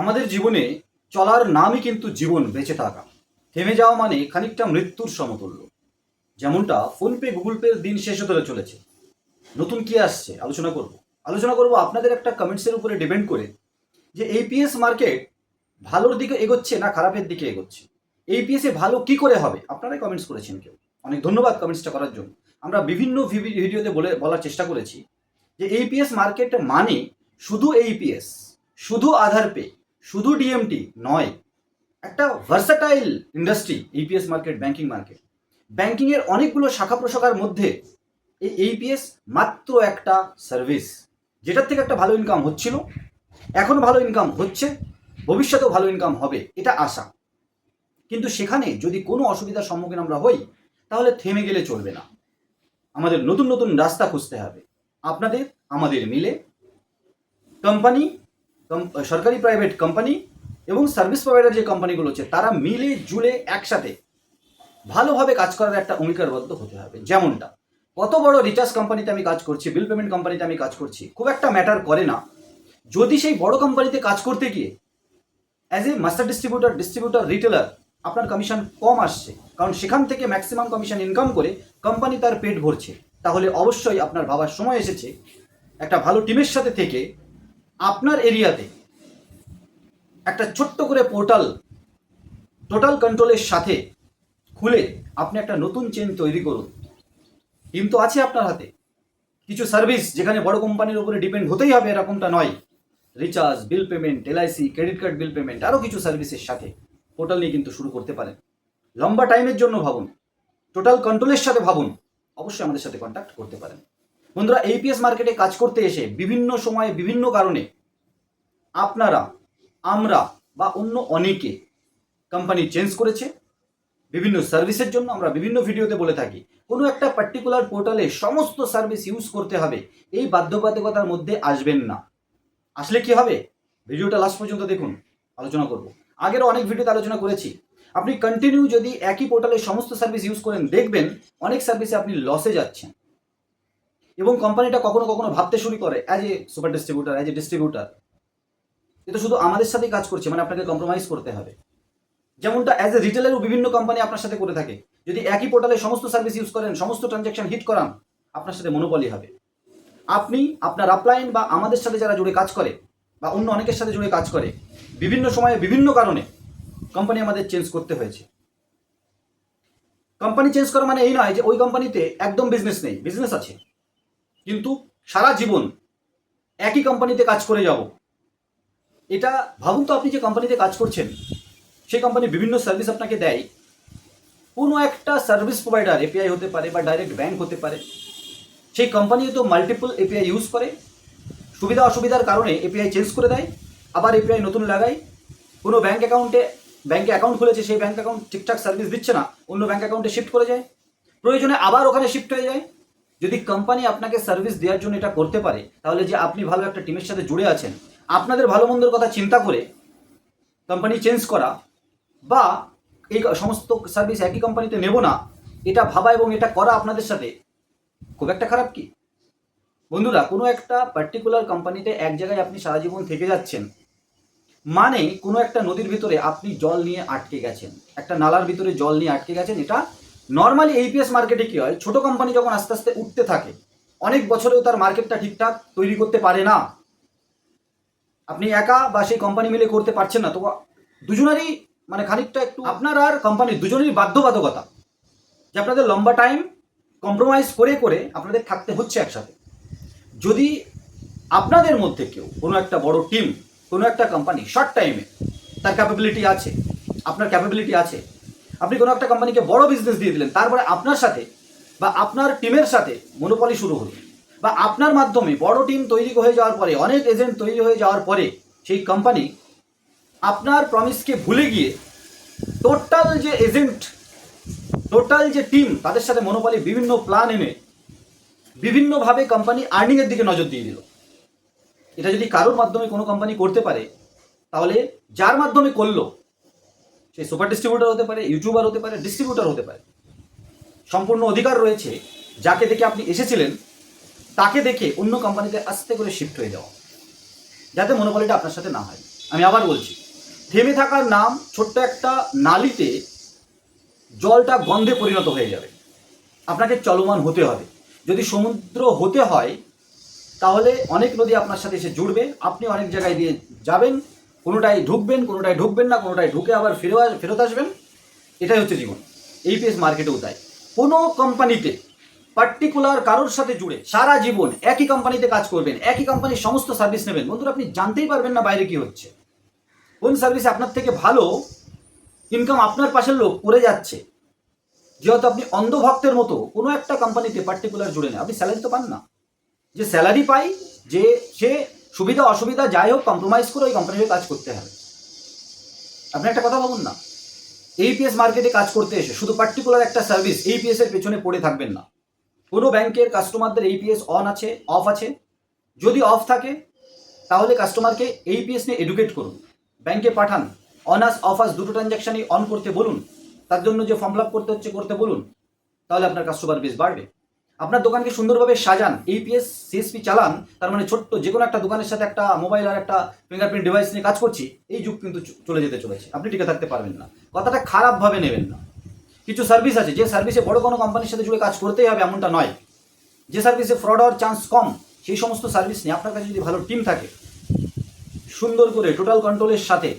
আমাদের জীবনে চলার নামই কিন্তু জীবন বেঁচে থাকা। থেমে যাওয়া মানে খানিকটা মৃত্যুর সমতুল্য। যেমনটা ফোনপে, গুগল পের দিন শেষ হতে চলেছে। নতুন কি আসছে? আলোচনা করব। আলোচনা করব আপনাদের একটা কমেন্টসের উপরে ডিপেন্ড করে যে এইপিএস মার্কেট ভালোর দিকে এগোচ্ছে না খারাপের দিকে এগোচ্ছে? এইপিএস ভালো কি করে হবে? আপনারাই কমেন্টস করেছেন কেউ। অনেক ধন্যবাদ কমেন্টসটা করার জন্য। আমরা বিভিন্ন ভিডিওতে বলে বলার চেষ্টা করেছি যে এইপিএস মার্কেট মানে শুধু এইপিএস শুধু আধার পে শুধু ডিএমটি নয়, একটা versatile industry AEPS market banking market ব্যাংকিংয়ের অনেকগুলো শাখা প্রশাখার মধ্যে এই এইপিএস মাত্র একটা সার্ভিস যেটার থেকে একটা ভালো ইনকাম হচ্ছিল। এখন ভালো ইনকাম হচ্ছে, ভবিষ্যতেও ভালো ইনকাম হবে, এটা আশা। কিন্তু সেখানে যদি কোনো অসুবিধার সম্মুখীন আমরা হই, তাহলে থেমে গেলে চলবে না। আমাদের নতুন নতুন রাস্তা খুঁজতে হবে। আপনাদের, আমাদের মিলে। কোম্পানি সরকারি প্রাইভেট কোম্পানি এবং সার্ভিস প্রোভাইডার যে কোম্পানিগুলো আছে, তারা মিলে জুলে একসাথে ভালোভাবে কাজ করার একটা অঙ্গীকারবদ্ধ হতে হবে। যেমনটা, কত বড় রিচার্জ কোম্পানিতে আমি কাজ করছি বিল পেমেন্ট কোম্পানিতে আমি কাজ করছি, খুব একটা ম্যাটার করে না। যদি সেই বড় কোম্পানিতে কাজ করতে গিয়ে as a master distributor distributor retailer আপনার কমিশন কম আসছে, কারণ সেখান থেকে ম্যাক্সিমাম কমিশন ইনকাম করে কোম্পানি তার পেট ভরছে, তাহলে অবশ্যই আপনার ভাবার সময় এসেছে, একটা ভালো টিমের সাথে থেকে আপনার এরিয়াতে একটা ছোট্ট করে পোর্টাল টোটাল কন্ট্রোলের সাথে খুলে আপনি একটা নতুন চেন তৈরি করুন। টিম তো আছে আপনার হাতে। কিছু সার্ভিস যেখানে বড় কোম্পানির উপরে ডিপেন্ড হতেই হবে, এরকমটা নয়। Recharge, bill payment, LIC, credit card bill payment আরও কিছু সার্ভিসের সাথে পোর্টাল নিয়ে কিন্তু শুরু করতে পারেন। লম্বা টাইমের জন্য ভাবুন। টোটাল কন্ট্রোলের সাথে ভাবুন। অবশ্যই আমাদের সাথে কন্ট্যাক্ট করতে পারেন। বন্ধুরা এইপিএস মার্কেটে কাজ করতে এসে বিভিন্ন সময়ে বিভিন্ন কারণে আপনারা, আমরা বা অন্য অনেকে কোম্পানি চেঞ্জ করেছে। বিভিন্ন সার্ভিসের জন্য আমরা বিভিন্ন ভিডিওতে বলে থাকি। কোনো একটা পার্টিকুলার পোর্টালে সমস্ত সার্ভিস ইউজ করতে হবে। এই বাধ্যবাধকতার মধ্যে আসবেন না। আসলে কি হবে? ভিডিওটা লাস্ট পর্যন্ত দেখুন, আলোচনা করব। আগেরও অনেক ভিডিওতে আলোচনা করেছি। আপনি কন্টিনিউ যদি একই পোর্টালে সমস্ত সার্ভিস ইউজ করেন, দেখবেন অনেক সার্ভিসে আপনি লসে যাচ্ছেন। এবং কোম্পানিটা কখনো কখনো ভাবতে শুরু করে as a super distributor as a distributor এটা শুধু আমাদের সাথেই কাজ করছে মানে আপনাকে কম্প্রোমাইজ করতে হবে। যেমনটা অ্যাজ এ রিটেলারও বিভিন্ন কোম্পানি আপনার সাথে করে থাকে। যদি একই পোর্টালে সমস্ত সার্ভিস ইউজ করেন, সমস্ত ট্রানজ্যাকশন হিট করান, আপনার সাথে মনোপলি হবে। আপনি আপনার আপলাইন বা আমাদের সাথে যারা জুড়ে কাজ করে, বা অন্য অনেকের সাথে জুড়ে কাজ করে, বিভিন্ন সময়ে বিভিন্ন কারণে কোম্পানি আমাদের চেঞ্জ করতে হয়েছে। কোম্পানি চেঞ্জ করা মানে এই নয় যে ওই কোম্পানিতে একদম বিজনেস নেই বিজনেস আছে। কিন্তু সারা জীবন একই কোম্পানিতে কাজ করে যাব। এটা ভাবুন তো আপনি যে কোম্পানিতে কাজ করছেন, সেই কোম্পানি বিভিন্ন সার্ভিস আপনাকে দেয়। কোনো একটা সার্ভিস প্রোভাইডার এপিআই হতে পারে বা ডাইরেক্ট ব্যাংক হতে পারে, সেই কোম্পানি তো মাল্টিপল এপিআই ইউজ করে। সুবিধা অসুবিধার কারণে এপিআই চেঞ্জ করে দেয়, আবার এপিআই নতুন লাগায়। কোনো ব্যাঙ্ক অ্যাকাউন্টে ব্যাঙ্কে অ্যাকাউন্ট খুলেছে, সেই ব্যাঙ্ক অ্যাকাউন্ট ঠিকঠাক সার্ভিস দিচ্ছে না, অন্য ব্যাঙ্ক অ্যাকাউন্টে শিফট করে যায়। প্রয়োজনে আবার ওখানে শিফট হয়ে যায়। যদি কোম্পানি আপনাকে সার্ভিস দেওয়ার জন্য এটা করতে পারে, তাহলে যে আপনি ভালো একটা টিমের সাথে জুড়ে আছেন, আপনাদের ভালো মন্দের কথা চিন্তা করে কোম্পানি চেঞ্জ করা বা এই সমস্ত সার্ভিস একই কোম্পানিতে নেব না, এটা ভাবা এবং এটা করা আপনাদের সাথে খুব একটা খারাপ কি? বন্ধুরা, কোনো একটা পার্টিকুলার কোম্পানিতে এক জায়গায় আপনি সারা জীবন থেকে যাচ্ছেন মানে কোনো একটা নদীর ভিতরে আপনি জল নিয়ে আটকে গেছেন, একটা নালার ভিতরে জল নিয়ে আটকে গেছেন, এটা নর্মালি এইপিএস মার্কেটে কি হয়? ছোট কোম্পানি যখন আস্তে আস্তে উঠতে থাকে, অনেক বছরেও তার মার্কেটটা ঠিকঠাক তৈরি করতে পারে না। আপনি একা বা সেই কোম্পানি মিলে করতে পারছেন না, তো দুজনেরই মানে খানিকটা একটু আপনার আর কোম্পানির দুজনেরই বাধ্যবাধকতা। যে আপনাদের লম্বা টাইম কম্প্রোমাইজ করে করে আপনাদের থাকতে হচ্ছে একসাথে। যদি আপনাদের মধ্যে কেউ কোনো একটা বড় টিম কোনো একটা কোম্পানি শর্ট টাইমে তার ক্যাপাবিলিটি আছে, আপনার ক্যাপাবিলিটি আছে আপনি কোনো একটা কোম্পানিকে বড় বিজনেস দিয়ে দিলেন, তারপরে আপনার সাথে বা আপনার টিমের সাথে মনোপলি শুরু হলো। বা আপনার মাধ্যমে বড় টিম তৈরি হয়ে যাওয়ার পরে, অনেক এজেন্ট তৈরি হয়ে যাওয়ার পরে সেই কোম্পানি আপনার প্রমিসকে ভুলে গিয়ে টোটাল যে এজেন্ট টোটাল যে টিম তাদের সাথে মনোপলি বিভিন্ন প্ল্যান এনে বিভিন্নভাবে কোম্পানি আর্নিংয়ের দিকে নজর দিয়ে দিল। এটা যদি কারোর মাধ্যমে কোনো কোম্পানি করতে পারে, তাহলে যার মাধ্যমে করল সে সুপার ডিস্ট্রিবিউটার হতে পারে ইউটিউবার হতে পারে ডিস্ট্রিবিউটার হতে পারে। সম্পূর্ণ অধিকার রয়েছে, যাকে দেখে আপনি এসেছিলেন, তাকে দেখে অন্য কোম্পানিতে আস্তে করে শিফট হয়ে যাওয়া। যাতে মনোপলিটা আপনার সাথে না হয়। আমি আবার বলছি, থেমে থাকার নাম ছোট্ট একটা নালিতে জলটা গন্ধে পরিণত হয়ে যাবে। আপনাকে চলমান হতে হবে। যদি সমুদ্র হতে হয়, তাহলে অনেক নদী আপনার সাথে এসে জুড়বে। আপনি অনেক জায়গায় দিয়ে যাবেন কোনোটায় ঢুকবেন কোনোটায় ঢুকবেন না কোনোটায় ঢুকে আবার ফিরে ফেরত আসবেন, এটাই হচ্ছে জীবন। এইপিএস মার্কেটেও তাই। কোনো কোম্পানিতে পার্টিকুলার কারোর সাথে জুড়ে সারা জীবন একই কোম্পানিতে কাজ করবেন, একই কোম্পানির সমস্ত সার্ভিস নেবেন, বন্ধুরা আপনি জানতেই পারবেন না বাইরে কি হচ্ছে। কোন সার্ভিস আপনার থেকে ভালো ইনকাম আপনার পাশের লোক করে যাচ্ছে। যেহেতু আপনি অন্ধভক্তের মতো, কোনো একটা কোম্পানিতে পার্টিকুলার জুড়ে নেই আপনি স্যালারি তো পান না। যে স্যালারি পাই, যে সে সুবিধা, অসুবিধা, যাই হোক কম্প্রোমাইজ করে ওই কোম্পানিতে কাজ করতে হবে। আপনি একটা কথা ভাবুন না। এইপিএস মার্কেটে কাজ করতে এসে শুধু পার্টিকুলার একটা সার্ভিস এইপিএস এর পেছনে পড়ে থাকবেন না। কোনো ব্যাংকের কাস্টমারদের এইপিএস অন আছে অফ আছে। যদি অফ থাকে, তাহলে কাস্টমারকে এইপিএস নিয়ে এডুকেট করুন। ব্যাংকে পাঠান অনার্স অফার্স দুটো ট্রানজ্যাকশনই অন করতে বলুন। তার জন্য যে ফর্ম ফিল করতে হচ্ছে, করতে বলুন। তাহলে আপনার কাস্টমার বেশ বাড়বে। আপনার দোকানকে সুন্দরভাবে সাজান এইপিএস সিএসপি চালান, তার মানে ছোট্ট যে কোনো একটা দোকানের সাথে একটা মোবাইল আর একটা ফিঙ্গারপ্রিন্ট ডিভাইস নিয়ে কাজ করছি, এই যুগ কিন্তু চলে যেতে চলেছে। আপনি টিকে থাকতে পারবেন না। কথাটা খারাপভাবে নেবেন না। কিছু সার্ভিস আছে, যে সার্ভিসে বড় কোনো কোম্পানির সাথে জুড়ে কাজ করতেই হবে এমনটা নয়। যে সার্ভিসে ফ্রড হওয়ার চান্স কম, সেই সমস্ত সার্ভিস নিয়ে আপনার কাছে যদি ভালো টিম থাকে, সুন্দর করে টোটাল কন্ট্রোলের সাথে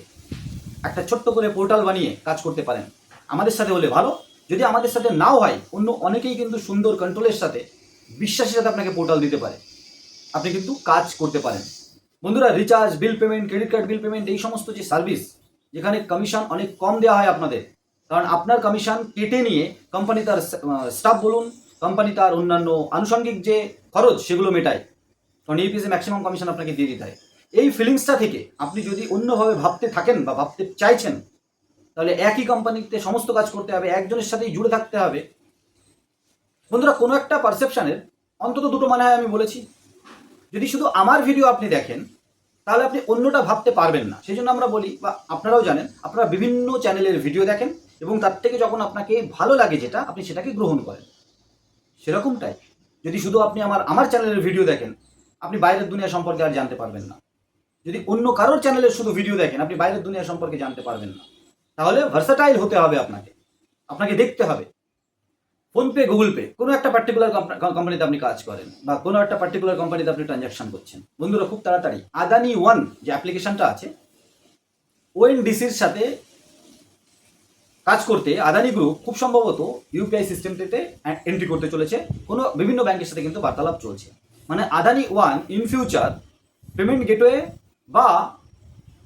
একটা ছোট্ট করে পোর্টাল বানিয়ে কাজ করতে পারেন। আমাদের সাথে হলে ভালো যদি আমাদের সাথে নাও হয়, অন্য অনেকেই কিন্তু সুন্দর কন্ট্রোলের সাথে বিশ্বাসের সাথে আপনাকে পোর্টাল দিতে পারে। আপনি কিন্তু কাজ করতে পারেন। বন্ধুরা recharge bill payment credit card bill payment এই সমস্ত যে সার্ভিস যেখানে কমিশন অনেক কম দেওয়া হয় আপনাদের, কারণ আপনার কমিশন কেটে নিয়ে কোম্পানি তার স্টাফ বলুন কোম্পানি তার অন্যান্য আনুষঙ্গিক যে খরচ, সেগুলো মেটায়। কারণ ইপিএসে ম্যাক্সিমাম কমিশন আপনাকে দিয়ে দিতে হয়। এই ফিলিংসটা থেকে আপনি যদি অন্যভাবে ভাবতে থাকেন বা ভাবতে চাইছেন তাহলে একই কোম্পানিতে সমস্ত কাজ করতে হবে, একজনের সাথেই জুড়ে থাকতে হবে। বন্ধুরা, কোনো একটা পারসেপশানের অন্তত দুটো মানে আমি বলেছি। যদি শুধু আমার ভিডিও আপনি দেখেন, তাহলে আপনি অন্যটা ভাবতে পারবেন না। সেই জন্য আমরা বলি, বা আপনারাও জানেন, আপনারা বিভিন্ন চ্যানেলের ভিডিও দেখেন এবং তার থেকে যখন আপনাকে ভালো লাগে যেটা, আপনি সেটাকে গ্রহণ করেন। সেরকমটাই। যদি শুধু আপনি আমার আমার চ্যানেলের ভিডিও দেখেন, আপনি বাইরের দুনিয়া সম্পর্কে আর জানতে পারবেন না। যদি অন্য কারোর চ্যানেলের শুধু ভিডিও দেখেন, আপনি বাইরের দুনিয়া সম্পর্কে জানতে পারবেন না। তাহলে ভার্সাটাইল হতে হবে আপনাকে। আপনাকে দেখতে হবে। ফোনপে গুগল পে কোনো একটা পার্টিকুলার কোম্পানিতে আপনি কাজ করেন বা কোনো একটা পার্টিকুলার কোম্পানিতে আপনি ট্রানজাকশন করছেন। বন্ধুরা, খুব তাড়াতাড়ি। আদানি ওয়ান যে অ্যাপ্লিকেশনটা আছে ওএনডিসির সাথে কাজ করতে আদানি গ্রুপ খুব সম্ভবত ইউপিআই সিস্টেমটিতে এন্ট্রি করতে চলেছে। কোনো বিভিন্ন ব্যাংকের সাথে কিন্তু বার্তালাপ চলছে। মানে Adani one in future payment gateway বা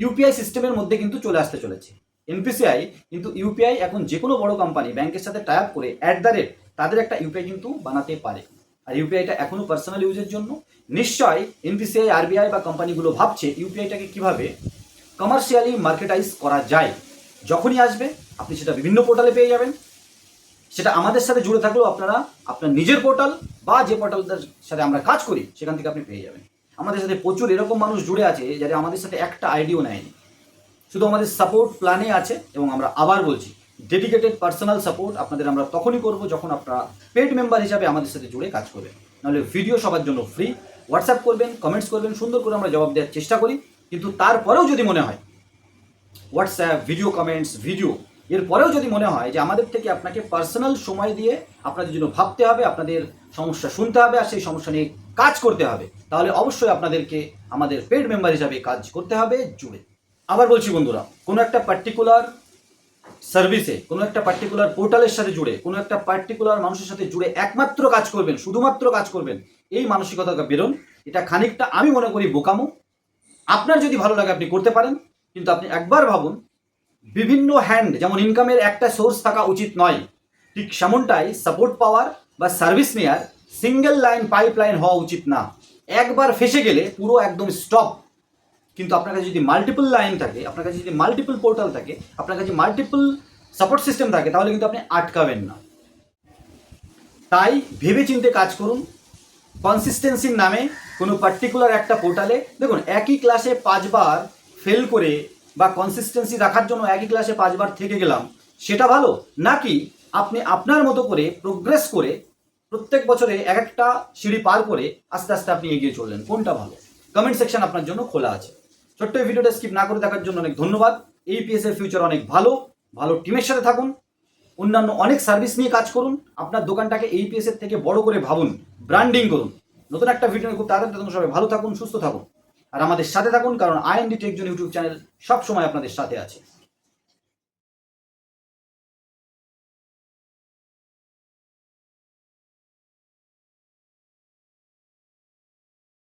ইউপিআই সিস্টেমের মধ্যে কিন্তু চলে আসতে চলেছে। এনপিসিআই কিন্তু ইউপিআই এখন যে কোনো বড় কোম্পানি ব্যাংকের সাথে টাই আপ করে অ্যাট দ্য রেট তাদের একটা ইউপিআই কিন্তু বানাতে পারে। আর ইউপিআইটা এখনও পার্সোনাল ইউজের জন্য। নিশ্চয় এনপিসিআই আরবিআই বা কোম্পানিগুলো ভাবছে ইউপিআইটাকে কীভাবে কমার্শিয়ালি মার্কেটাইজ করা যায়। যখনই আসবে, আপনি সেটা বিভিন্ন পোর্টালে পেয়ে যাবেন। সেটা আমাদের সাথে জুড়ে থাকলেও আপনারা আপনার নিজের পোর্টাল বা যে পোর্টালদের সাথে আমরা কাজ করি, সেখান থেকে আপনি পেয়ে যাবেন। আমাদের সাথে প্রচুর এরকম মানুষ জুড়ে আছে যারা আমাদের সাথে একটা আইডিও নেয়নি। শুধু আমাদের সাপোর্ট প্ল্যানে আছে এবং আমরা আবার বলছি ডেডিকেটেড পার্সোনাল সাপোর্ট আপনাদের আমরা তখনই করব যখন আপনারা পেড মেম্বার হিসাবে আমাদের সাথে জুড়ে কাজ করবেন। নাহলে ভিডিও সবার জন্য ফ্রি হোয়াটসঅ্যাপ করবেন কমেন্টস করবেন, সুন্দর করে আমরা জবাব দেওয়ার চেষ্টা করি। কিন্তু তারপরেও যদি মনে হয় হোয়াটসঅ্যাপ ভিডিও কমেন্টস ভিডিও এরপরেও যদি মনে হয় যে আমাদের থেকে আপনাকে পার্সোনাল সময় দিয়ে আপনাদের জন্য ভাবতে হবে, আপনাদের সমস্যা শুনতে হবে আর সেই সমস্যা নিয়ে কাজ করতে হবে, তাহলে অবশ্যই আপনাদেরকে আমাদের পেড মেম্বার হিসাবে কাজ করতে হবে জুড়ে। আবার বলছি বন্ধুরা, কোনো একটা পার্টিকুলার সার্ভিসে কোনো একটা পার্টিকুলার পোর্টালের সাথে জুড়ে, কোনো একটা পার্টিকুলার মানুষের সাথে জুড়ে একমাত্র কাজ করবেন, শুধুমাত্র কাজ করবেন, এই মানসিকতা বেরোন। এটা খানিকটা আমি মনে করি বোকামো। আপনার যদি ভালো লাগে আপনি করতে পারেন, কিন্তু আপনি একবার ভাবুন, বিভিন্ন হ্যান্ড যেমন ইনকামের একটা সোর্স থাকা উচিত নয়, ঠিক সেমনটাই সাপোর্ট পাওয়ার বা সার্ভিস নেয়ার সিঙ্গেল লাইন পাইপ লাইন হওয়া উচিত না। একবার ফেসে গেলে পুরো একদম স্টপ কিন্তু আপনার কাছে যদি মাল্টিপল লাইন থাকে, আপনার কাছে যদি মাল্টিপল পোর্টাল থাকে, আপনার কাছে মাল্টিপল সাপোর্ট সিস্টেম থাকে, তাহলে কিন্তু আপনি আটকাবেন না। তাই ভেবে চিন্তে কাজ করুন। কনসিস্টেন্সির নামে কোনো পার্টিকুলার একটা পোর্টালে দেখুন, একই ক্লাসে পাঁচবার ফেল করে বা কনসিস্টেন্সি রাখার জন্য একই ক্লাসে পাঁচবার থেকে গেলাম, সেটা ভালো? নাকি আপনি আপনার মতো করে প্রোগ্রেস করে প্রত্যেক বছরে এক একটা সিঁড়ি পার করে আস্তে আস্তে আপনি এগিয়ে চললেন? কোনটা ভালো? কমেন্ট সেকশন আপনার জন্য খোলা আছে। ছোট্ট এই ভিডিওটা স্কিপ না করে দেখার জন্য অনেক ধন্যবাদ। এই পিএসের ফিউচার অনেক ভালো ভালো টিমের সাথে থাকুন। অন্যান্য অনেক সার্ভিস নিয়ে কাজ করুন। আপনার দোকানটাকে এইপিএস এর থেকে বড় করে ভাবুন ব্র্যান্ডিং করুন। নতুন একটা ভিডিও খুব তাড়াতাড়ি সবাই ভালো থাকুন, সুস্থ থাকুন। আর আমাদের সাথে থাকুন, কারণ আইএনডি টেকজন ইউটিউব চ্যানেল সবসময় আপনাদের সাথে আছে।